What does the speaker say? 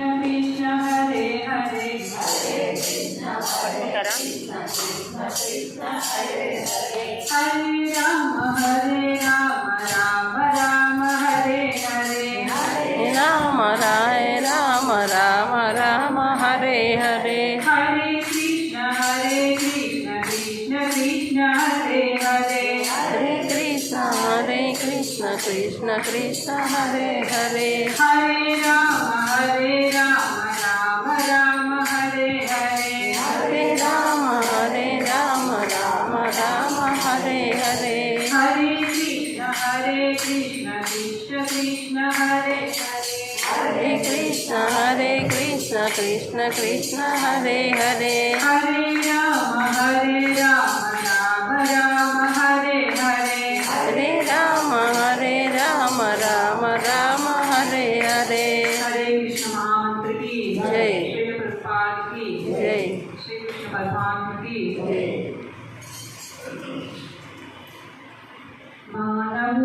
కృష్ణ హరే హరే హరే రామ హరే రామ రామ రామ హరే హరే రామ రాయ రామ రామ రామ హరే హరే. హరే కృష్ణ హరే కృష్ణ కృష్ణ కృష్ణ హరే హరే హరే కృష్ణ హరే కృష్ణ కృష్ణ కృష్ణ హరే హరే. कृष्ण कृष्ण कृष्ण हरे हरे हरे कृष्ण हरे कृष्ण कृष्ण कृष्ण हरे हरे हरे राम हरे राम राम राम हरे हरे हरे राम हरे राम राम राम हरे हरे हरे कृष्ण मंत्र की जय श्री प्रभुपाद की जय श्री कृष्ण भगवान